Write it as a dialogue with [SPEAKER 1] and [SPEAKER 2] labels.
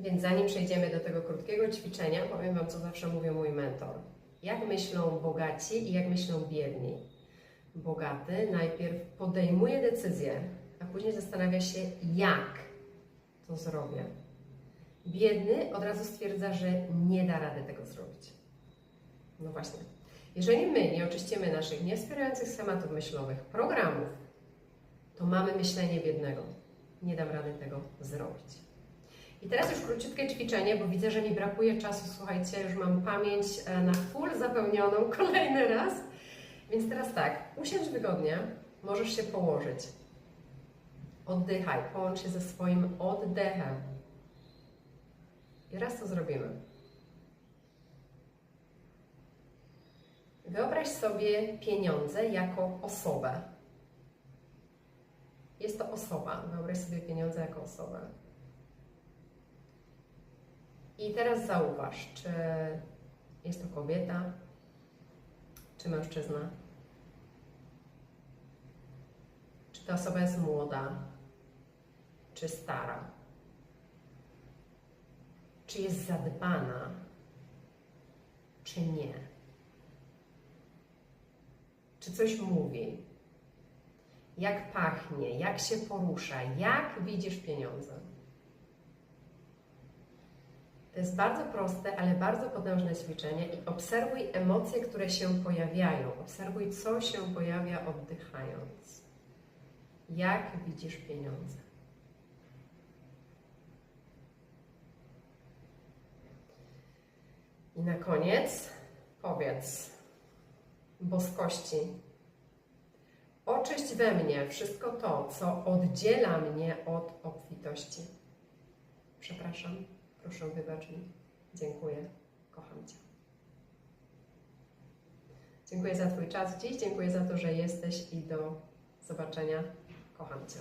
[SPEAKER 1] Więc zanim przejdziemy do tego krótkiego ćwiczenia, powiem Wam, co zawsze mówił mój mentor. Jak myślą bogaci i jak myślą biedni. Bogaty najpierw podejmuje decyzję, a później zastanawia się, jak to zrobię. Biedny od razu stwierdza, że nie da rady tego zrobić. No właśnie. Jeżeli my nie oczyścimy naszych niewspierających schematów myślowych, programów, to mamy myślenie biednego. Nie dam rady tego zrobić. I teraz już króciutkie ćwiczenie, bo widzę, że mi brakuje czasu. Słuchajcie, już mam pamięć e, na full zapełnioną kolejny raz. Więc teraz tak, usiądź wygodnie, możesz się położyć. Oddychaj, połącz się ze swoim oddechem. I raz to zrobimy. Wyobraź sobie pieniądze jako osobę. Jest to osoba. Wyobraź sobie pieniądze jako osobę. I teraz zauważ, czy jest to kobieta, czy mężczyzna. Czy ta osoba jest młoda, czy stara. Czy jest zadbana, czy nie. Czy coś mówi, jak pachnie, jak się porusza, jak widzisz pieniądze. To jest bardzo proste, ale bardzo potężne ćwiczenie i obserwuj emocje, które się pojawiają. Obserwuj, co się pojawia oddychając. Jak widzisz pieniądze. I na koniec powiedz boskości. Oczyść we mnie wszystko to, co oddziela mnie od obfitości. Przepraszam, proszę wybacz mi. Dziękuję, kocham Cię. Dziękuję za Twój czas dziś, dziękuję za to, że jesteś i do zobaczenia. Kocham Cię.